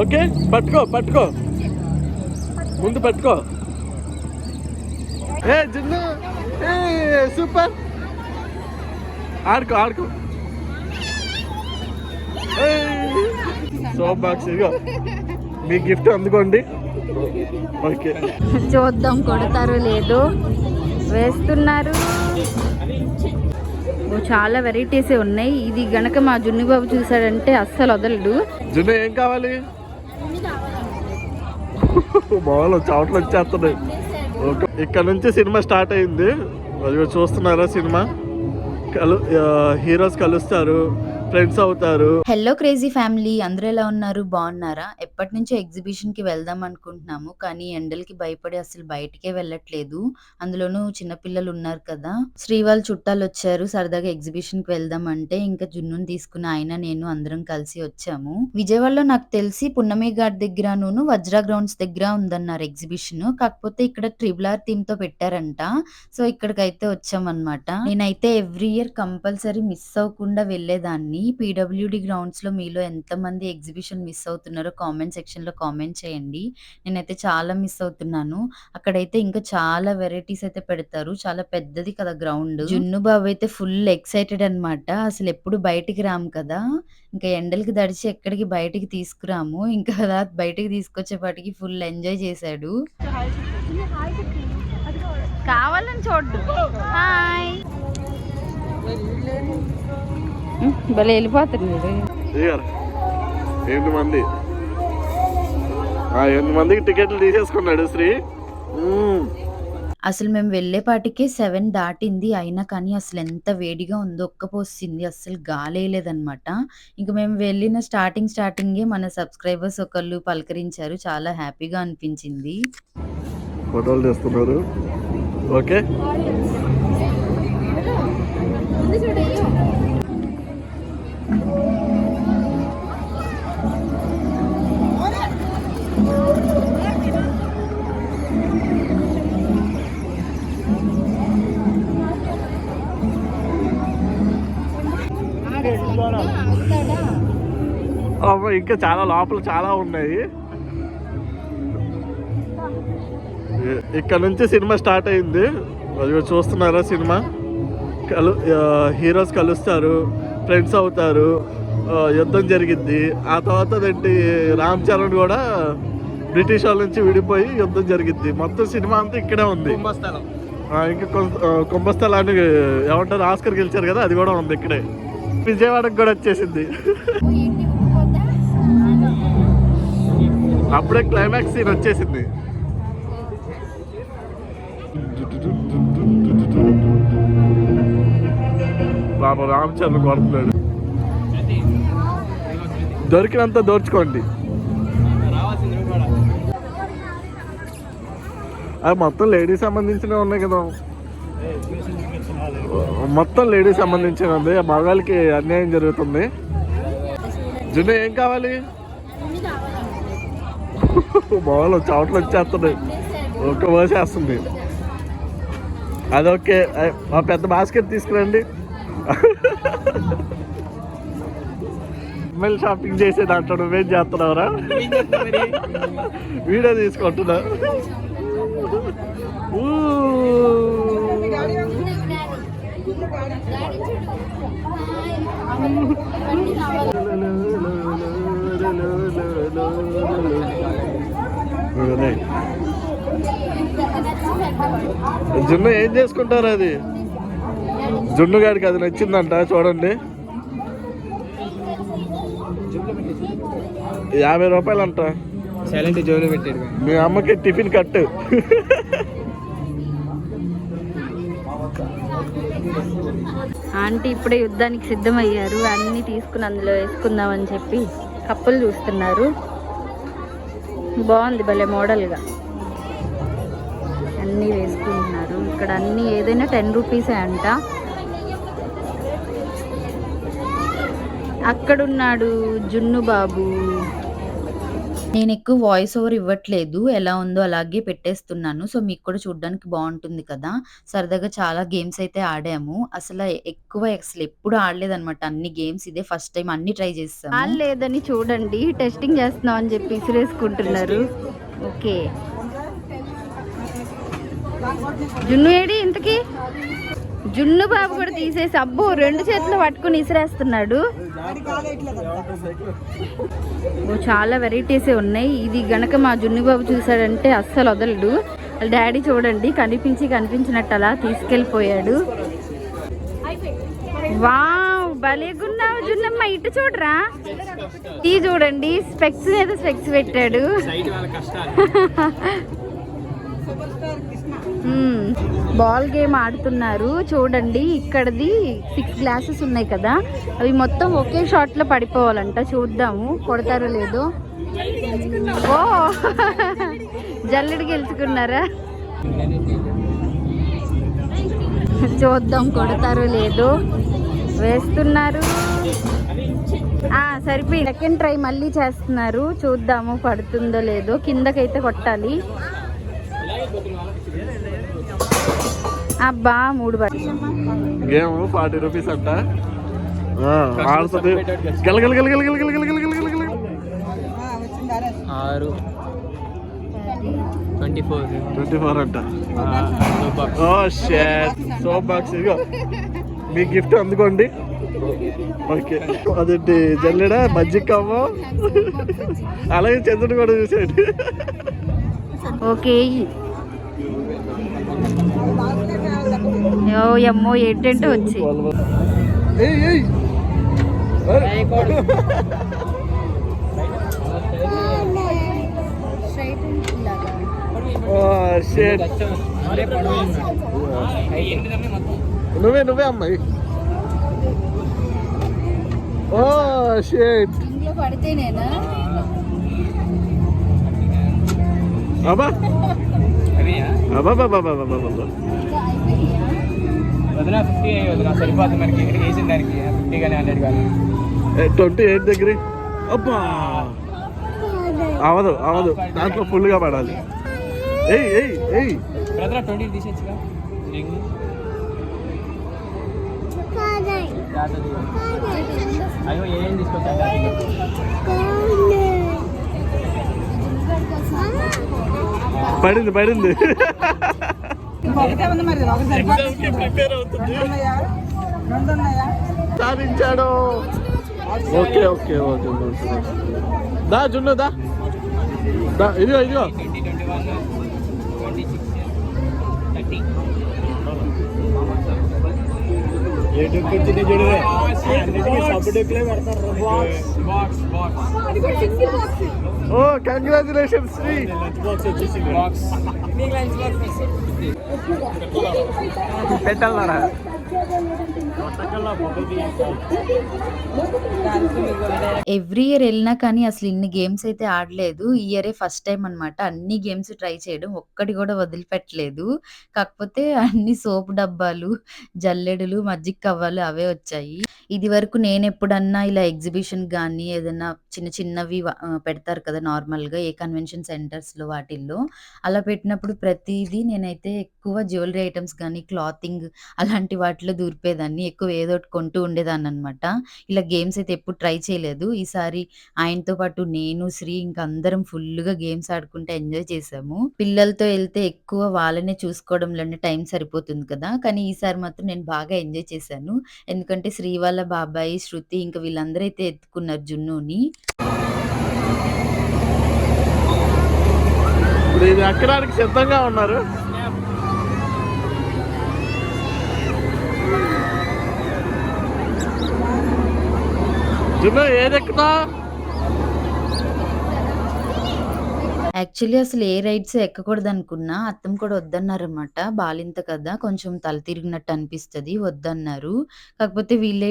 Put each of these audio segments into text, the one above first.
Okay పట్టుకో పట్టుకో. ముందు పట్టుకో. ఏ జిన్ను. ఏ సూపర్. ఆడుకో ఆడుకో. సోప్ బాక్స్ ఇదిగో. మీ గిఫ్ట్ అందుకోండి. ఓకే. చూద్దాం కొడతారో లేదో. వేస్తున్నారు. చాలా వెరైటీస్ ఉన్నాయి. ఇది గనక మా జున్ను బాబు చూసాడంటే అస్సలు వదలడు. జున్ను ఏం కావాలి? మామూలు చోట్ల వచ్చేస్తున్నాయి. ఓకే ఇక్కడ నుంచి సినిమా స్టార్ట్ అయింది. అది చూస్తున్నారా సినిమా? కలు హీరోస్ కలుస్తారు. ఫ్రెండ్స్ అవుతారు. హలో క్రేజీ ఫ్యామిలీ అందరూ ఎలా ఉన్నారు? బాగున్నారా? ఎప్పటి నుంచో ఎగ్జిబిషన్కి వెళ్దాం అనుకుంటున్నాము కానీ ఎండలకి భయపడి అసలు బయటికే వెళ్ళట్లేదు. అందులోనూ చిన్నపిల్లలు ఉన్నారు కదా. శ్రీ వాళ్ళ చుట్టాలు వచ్చారు సరదాగా ఎగ్జిబిషన్కి వెళ్దాం అంటే ఇంకా జున్నుని తీసుకుని ఆయన నేను అందరం కలిసి వచ్చాము. విజయవాడలో నాకు తెలిసి పున్నమి ఘాట్ దగ్గరను వజ్రా గ్రౌండ్స్ దగ్గర ఉందన్నారు ఎగ్జిబిషన్. కాకపోతే ఇక్కడ ట్రిబుల్ ఆర్ థీమ్తో పెట్టారంట. సో ఇక్కడికైతే వచ్చామన్నమాట. నేనైతే ఎవ్రీ ఇయర్ కంపల్సరీ మిస్ అవ్వకుండా వెళ్ళేదాన్ని. పీడబ్ల్యూడి గ్రౌండ్స్లో మీలో ఎంత మంది ఎగ్జిబిషన్ మిస్ అవుతున్నారో కామెంట్ సెక్షన్లో కామెంట్ చేయండి. నేనైతే చాలా మిస్ అవుతున్నాను. అక్కడైతే ఇంకా చాలా వెరైటీస్ అయితే పెడతారు. చాలా పెద్దది కదా గ్రౌండ్. జున్ను బాబు అయితే ఫుల్ ఎక్సైటెడ్ అన్నమాట. అసలు ఎప్పుడు బయటికి రాము కదా. ఇంకా ఎండలకి దడిచి ఎక్కడికి బయటికి తీసుకురాము. ఇంకా అలా బయటికి తీసుకొచ్చేపాటికి ఫుల్ ఎంజాయ్ చేశాడు. కావాలని చూడ్డు. హాయ్. భలే వెళ్ళిపోతున్నాడు ఇయ్యారు ఎనిమిది మంది. ఎనిమిది మందికి టికెట్లు తీసేసుకున్నాడు శ్రీ. అసలు మేము వెళ్ళేపాటికే సెవెన్ దాటింది. అయినా కానీ అసలు ఎంత వేడిగా ఉందో ఒక్కపోసింది అసలు గాలేయలేదన్నమాట ఇంక మేము వెళ్ళిన స్టార్టింగ్ స్టార్టింగే మన సబ్స్క్రైబర్స్ ఒకళ్ళు పలకరించారు. చాలా హ్యాపీగా అనిపించింది. ఫోటోలు తీస్తున్నారు. ఓకే. ఇంకా చాలా లోపల చాలా ఉన్నాయి. ఇక్కడ నుంచి సినిమా స్టార్ట్ అయింది. అదిగో చూస్తున్నారా సినిమా? కలు హీరోస్ కలుస్తారు. ఫ్రెండ్స్ అవుతారు. యుద్ధం జరిగిద్ది. ఆ తర్వాత అదేంటి రామ్ చరణ్ కూడా బ్రిటిష్ వాళ్ళ నుంచి విడిపోయి యుద్ధం జరిగిద్ది. మొత్తం సినిమా అంతా ఇక్కడే ఉంది. ఆ, ఇంకా కుంభస్థలాన్ని ఏమంటారు ఆస్కర్ గెలిచారు కదా అది కూడా ఉంది ఇక్కడే. విజయవాడకు కూడా వచ్చేసింది. అప్పుడే క్లైమాక్స్ సీన్ వచ్చేసింది. బాబా రామచంద్ర కొడుతున్నాడు. దొరికినంత దోచుకోండి. అది మొత్తం లేడీస్ సంబంధించినవి ఉన్నాయి కదా. మొత్తం లేడీస్ సంబంధించిన ఉంది. మగాళ్ళకి అన్యాయం జరుగుతుంది. జున్ను ఏం కావాలి? మామూలు చోట్ల వచ్చేస్తున్నాయి. ఒక్క వేసేస్తుంది. అదొకే. మా పెద్ద బాస్కెట్ తీసుకురండి. ఎమ్మెల్యే షాపింగ్ చేసే దాంట్లో నువ్వేం చేస్తున్నావురా? వీడియో తీసుకుంటున్నా. జున్ను ఏం చేసుకుంటారు అది? జున్ను గారికి అది నచ్చిందంట చూడండి. యాభై రూపాయలు అంట సైలెంట్ జోలు పెట్టాడు మీ అమ్మకి టిఫిన్ కట్టు. ఆంటీ ఇప్పుడే యుద్ధానికి సిద్ధమయ్యారు. అన్ని తీసుకుని అందులో వేసుకుందామని చెప్పి కప్పులు చూస్తున్నారు. బాగుంది భలే మోడల్గా. అన్నీ వేసుకుంటున్నారు. ఇక్కడ అన్ని ఏదైనా టెన్ రూపీసే అంట. అక్కడున్నాడు జున్ను బాబు నేను ఎక్కువ వాయిస్ ఓవర్ ఇవ్వట్లేదు. ఎలా ఉందో అలాగే పెట్టేస్తున్నాను. సో, మీకు కూడా చూడ్డానికి బావుంటుంది కదా! సరదాగా చాలా గేమ్స్ అయితే ఆడాము. అసల ఎక్కువ అసలెప్పుడు ఆడలేదనమాట అన్ని గేమ్స్. ఇదే ఫస్ట్ టైమ్ అన్నీ ట్రై చేసేసాము. లేదని చూడండి టెస్టింగ్ చేస్తున్నాం అని చెప్పి విసిరేసుకుంటున్నారు ఓకే జున్ను ఏడి ఇంతకి జున్ను బాబు కూడా తీసేసి అబ్బో రెండు చేతులు పట్టుకుని విసిరేస్తున్నాడు ఓ, చాలా వెరైటీసే ఉన్నాయి. ఇది గనక మా జున్ను బాబు చూసాడంటే అస్సలు వదలడు. వాళ్ళ డాడీ చూడండి కనిపించి కనిపించినట్టు అలా తీసుకెళ్ళిపోయాడు. వావ్ భలేగున్నావు జున్నమ్మ. ఇటు చూడరా? ఈ చూడండి స్పెక్స్ మీద స్పెక్స్ పెట్టాడు. బాల్ గేమ్ ఆడుతున్నారు. చూడండి ఇక్కడది సిక్స్ గ్లాసెస్ ఉన్నాయి కదా. అవి మొత్తం ఒకే షాట్లో పడిపోవాలంట. చూద్దాము కొడతారో లేదో. ఓ! జల్లెడు గెలుచుకున్నారా? చూద్దాం కొడతారో లేదో. వేస్తున్నారు. సరిపోయి సెకండ్ ట్రై మళ్ళీ చేస్తున్నారు. చూద్దాము పడుతుందో లేదో. కిందకైతే కొట్టాలి. అబ్బా మూడు గేమ్ ఫార్టీ రూపీస్ అంట. ఆ, ఆడుతుంది. గల గల గల గల గల గల గల గల గల గల. గల. ఆరు. Twenty four. ట్వంటీ ఫోర్ అంట. ఓ షేట్. సోప్ బాక్స్ ఇదిగో. మీ గిఫ్ట్ అందుకోండి. ఓకే. అదేంటి జల్లెడ మజ్జిగ కవ్వ అలాగే చంద్రుడు కూడా చూసాడు. ఓకే. ఓ అమ్మో ఏంటంటే వచ్చి? ఏయ్ ఏయ్ ఓ షేట్ నువ్వే నువ్వే అమ్మాయి. ఓ షేట్ ఇంట్లో పడితేనేనా? అబ్బా. అబ్బా బాబా బాబా బాబా వదిన ఫిఫ్టీ వదిన సరిపోతుంది మనకి. ఇక్కడ వేసిన దానికి ఫిఫ్టీ కానీ హండ్రెడ్ కానీ ట్వంటీ ఎయిట్ దగ్గర. అబ్బా! అవదు అవదు. దాంట్లో ఫుల్గా పడాలి. ఏయ్ ఏయ్ ఏయ్. బ్రదర్ ట్వంటీ తీసేచ్చుగా రింగ్. అయ్యో ఏం తీసుకొచ్చా పడింది పడింది. ఒకటే ఉంది మరి ఒకటి సరిపోతుంది ప్రిపేర్ అవుతుంది రెండు ఉన్నాయా సాధించాడు ఓకే ఓకే ఓకే దా జున్ను దా దా ఇదిగో ఇదిగో ఏ డెక్ వచ్చింది చూడలే సబ్ డెక్లే పడతారు బాక్స్ బాక్స్ బాక్స్ అది కూడా single box Oh, congratulations, Sri. Box. Big lunch box. Petal Nara. Every year వెళ్ళినా కానీ అసలు ఇన్ని గేమ్స్ అయితే ఆడలేదు. ఈ ఇయరే ఫస్ట్ టైం అనమాట. అన్ని గేమ్స్ ట్రై చేయడం. ఒక్కటి కూడా వదిలిపెట్టలేదు. కాకపోతే అన్ని సోపు డబ్బాలు, జల్లెడలు, మజ్జిగ కవ్వాలు అవే వచ్చాయి. ఇది వరకు నేను ఎప్పుడన్నా ఇలా ఎగ్జిబిషన్ కానీ ఏదన్నా చిన్న చిన్నవి పెడతారు కదా! నార్మల్‌గా ఏ కన్వెన్షన్ సెంటర్స్‌లో వాటిల్లో. అలా పెట్టినప్పుడు ప్రతిదీ నేనైతే ఎక్కువ జ్యువెలరీ ఐటమ్స్ కానీ క్లాతింగ్ అలాంటి బట్టలు దూరిపోయేదాన్ని. ఎక్కువ ఏదోకటి కొంటూ ఉండేదాన్ని అనమాట ఇలా గేమ్స్ అయితే ఎప్పుడు ట్రై చేయలేదు. ఈసారి ఆయనతో పాటు నేను, శ్రీ ఇంకా అందరం ఫుల్గా గేమ్స్ ఆడుకుంటూ ఎంజాయ్ చేశాము. పిల్లలతో వెళ్తే ఎక్కువ వాళ్ళనే చూసుకోవడంలోనే టైం సరిపోతుంది కదా! కానీ ఈసారి మాత్రం నేను బాగా ఎంజాయ్ చేశాను. ఎందుకంటే శ్రీ వాళ్ళ బాబాయి, శృతి ఇంకా వీళ్ళందరూ అయితే ఎత్తుకున్నారు జున్నుని. ఇప్పుడు ఇది ఎక్కడానికి సిద్ధంగా ఉన్నారు జున్ను ఏదెక్కుతా యాక్చువల్లీ అసలు ఏ రైడ్స్ ఎక్కకూడదనుకున్నా. అత్తం కూడా వద్దన్నారనమాట. బాలింత కదా! కొంచెం తల తిరిగినట్టు అనిపిస్తది. వద్దన్నారు. కాకపోతే వీళ్ళే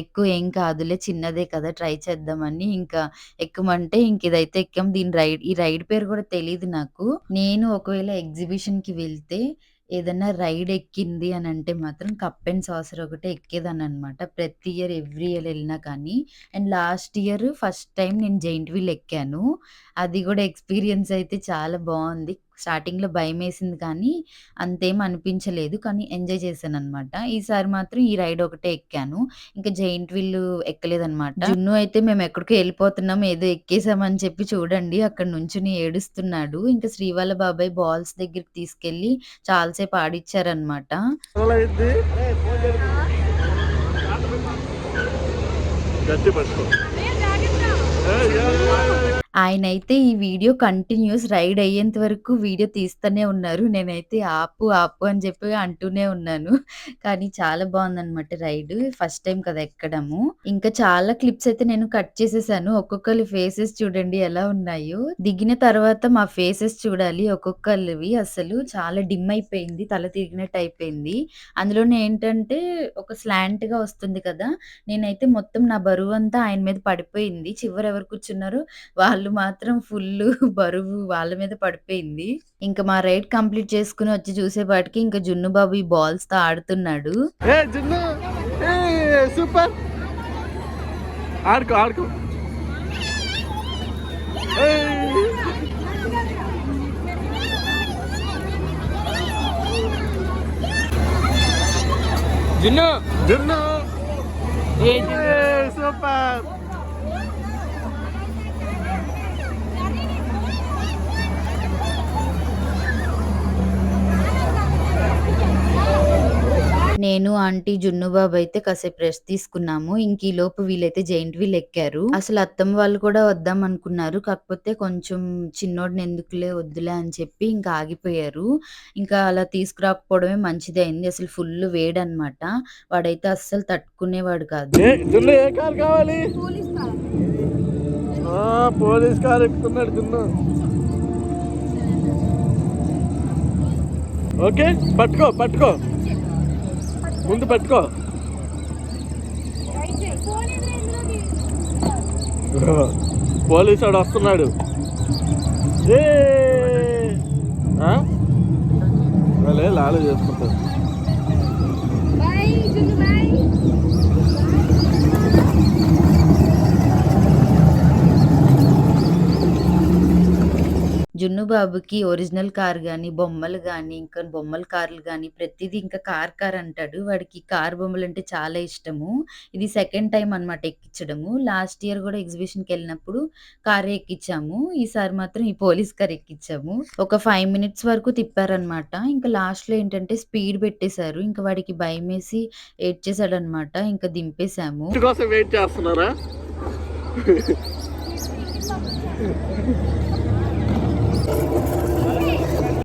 ఎక్కువ ఏం కాదులే చిన్నదే కదా! ట్రై చేద్దామని ఇంకా ఎక్కమంటే ఇంక ఇదైతే ఎక్కాం. దీని రైడ్ ఈ రైడ్ పేరు కూడా తెలియదు నాకు. నేను ఒకవేళ ఎగ్జిబిషన్‌కి వెళ్తే ఏదన్నా రైడ్ ఎక్కింది అని అంటే మాత్రం కప్ అండ్ సాసర్ ఒకటే ఎక్కేదాన్ననమాట. ప్రతి ఇయర్ ఎవ్రీ ఇయర్ ఎళ్ళినా కానీ. And last year first time నేను జెయింట్ వీల్ ఎక్కాను. అది గూడా ఎక్స్‌పీరియన్స్ అయితే చాలా బావుంది. స్టార్టింగ్‌లో భయమేసింది కానీ అంతేం అనిపించలేదు. కానీ ఎంజాయ్ చేశాననమాట. ఈసారి మాత్రం ఈ రైడ్ ఒకటే ఎక్కాను. ఇంకా జెయింట్ వీల్ ఎక్కలేదనమాట. జున్ను అయితే మేమెక్కడికో ఎళ్ళిపోతున్నాం ఏదో ఎక్కేసామని చెప్పి చూడండి అక్కడ నుంచొని ఏడుస్తున్నాడు. ఇంకా శ్రీ వాళ్ళ బాబాయ్ బాల్స్ దగ్గరికి తీసుకెళ్ళి చాలా సేపు ఆడిచ్చారనమాట. గట్టి ఆయన అయితే ఆయనైతే ఈ వీడియో కంటిన్యూయస్ రైడ్ అయ్యేంత వరకు వీడియో తీస్తూనే ఉన్నారు. నేనైతే ఆపు, ఆపు అని చెప్పి అంటూనే ఉన్నాను. కానీ చాలా బావుందనమాట రైడ్. ఫస్ట్ టైమ్ కదా ఎక్కడము. ఇంకా చాలా క్లిప్స్ అయితే నేను కట్ చేసేసాను. ఒక్కొక్కళ్ళ ఫేసెస్ చూడండి ఎలా ఉన్నాయో. దిగిన తర్వాత మా ఫేసెస్ చూడాలి ఒక్కొక్కళ్ళవి అసలు చాలా డిమ్ అయిపోయింది. తల తిరిగినట్టు అయిపోయింది. అందులోనే ఏంటంటే ఒక స్లాంట్‌గా వస్తుంది కదా! నేనైతే మొత్తం నా బరువంతా ఆయన మీద పడిపోయింది. చివర ఎవరు కూర్చున్నారో వాళ్ళు మాత్రం ఫుల్లు బరువు వాళ్ళ మీద పడిపోయింది. ఇంక మా రైడ్ కంప్లీట్ చేసుకొని వచ్చి చూసేపాటికి ఇంక జున్ను బాబు ఈ బాల్స్‌తో ఆడుతున్నాడు. ఏ జున్ను! ఏ సూపర్! ఆడుకో ఆడుకో. జున్ను! జున్ను! సూపర్! నేను, ఆంటీ, జున్ను బాబు అయితే కాసేపు రెస్ట్ తీసుకున్నాము. ఇంక ఈలోపు వీళ్ళైతే జెయింట్ వీల్ ఎక్కారు. అసలు అత్తమ్మ వాళ్ళు కూడా వద్దాం అనుకున్నారు. కాకపోతే కొంచెం చిన్నోడిని ఎందుకులే వద్దులే అని చెప్పి ఇంకా ఆగిపోయారు. ఇంకా అలా తీసుకురాకపోవడమే మంచిదయింది. అసలు ఫుల్ వేడనమాట. వాడైతే అస్సలు తట్టుకునేవాడు కాదు. ఏ జున్ను ఏ కార్ కావాలి ఆ, పోలీస్ కార్ ఎక్కుతున్నాడు జున్ను ఓకే పట్టుకో పట్టుకో. ముందు పట్టుకో. పోలీసు వాడు వస్తున్నాడు. ఏ! వాళ్ళే లాలు చేసుకుంటారు. జున్ను బాబుకి ఒరిజినల్ కార్ గాని, బొమ్మలు గాని, ఇంకా బొమ్మల కార్లు గాని ప్రతీదీ ఇంకా కార్ కార్ అంటాడు. వాడికి కార్ బొమ్మలంటే చాలా ఇష్టము. ఇది సెకండ్ టైమ్ అనమాట ఎక్కించడము. లాస్ట్ ఇయర్ గూడా ఎగ్జిబిషన్‌కెళ్ళినప్పుడు కారే ఎక్కిచ్చాము. ఈసారి మాత్రం ఈ పోలీస్ కార్ ఎక్కిచ్చాము. ఒక 5 మినిట్స్ వరకు తిప్పారనమాట. ఇంకా లాస్ట్‌లో ఏంటంటే స్పీడ్ పెట్టేశారు. ఇంక వాడికి భయమేసి ఏడ్చేసాడనమాట. ఇంక దింపేసాము. ఇంటి కోసం వెయిట్ చేస్తున్నారా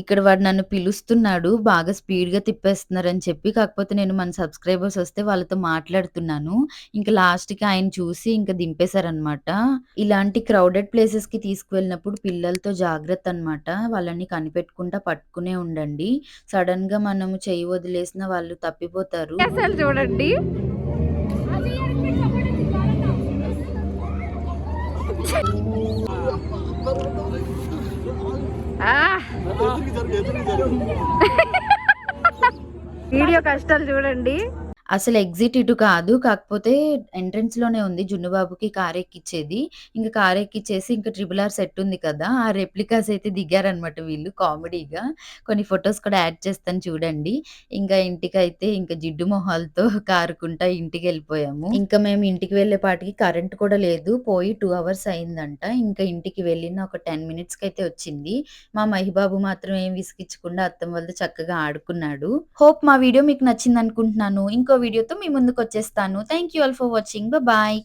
ఇక్కడ వాడు నన్ను పిలుస్తున్నాడు. బాగా స్పీడ్‌గా తిప్పేస్తున్నారని చెప్పి. కాకపోతే నేను మన సబ్స్క్రైబర్స్ వస్తే వాళ్ళతో మాట్లాడుతున్నాను. ఇంక లాస్ట్‌కి ఆయన చూసి ఇంక దింపేశారనమాట. ఇలాంటి క్రౌడెడ్ ప్లేసెస్‌కి తీసుకువెళ్ళినప్పుడు పిల్లలతో జాగ్రత్త అనమాట. వాళ్ళని కనిపెట్టుకుంటా పట్టుకునే ఉండండి. సడెన్‌గా మనము చెయ్యి వదిలేసినా వాళ్ళు తప్పిపోతారు. చూడండి వీడియో కష్టాలు చూడండి. అసలు ఎగ్జిట్ ఇటు కాదు. కాకపోతే ఎంట్రన్స్‌లోనే ఉంది జున్ను బాబుకి కార్ ఎక్కిచ్చేది. ఇంక కార్ ఎక్కిచ్చేసి ఇంక ట్రిపుల్ ఆర్ సెట్ ఉంది కదా! ఆ రెప్లికాస్ అయితే దిగారనమాట వీళ్ళు కామెడీగా. కొన్ని ఫోటోస్ కూడా యాడ్ చేస్తాను చూడండి. ఇంకా ఇంటికైతే ఇంక జిడ్డు మొహాలతో కారుకుంటా ఇంటికెళ్ళిపోయాము. ఇంకా మేము ఇంటికి వెళ్ళేపాటికి కరెంట్ కూడా లేదు. పోయి 2 అవర్స్ అయిందంట. ఇంకా ఇంటికి వెళ్ళిన ఒక 10 మినిట్స్‌కైతే వచ్చింది. మా మహిబాబు మాత్రం ఏం విసిగిచ్చకుండా అత్తమ్మ వాళ్ళతో చక్కగా ఆడుకున్నాడు. హోప్ మా వీడియో మీకు నచ్చిందనుకుంటున్నాను. ఇంకో వీడియోతో మీ ముందుకు వచ్చేస్తాను thank you all for watching. Bye.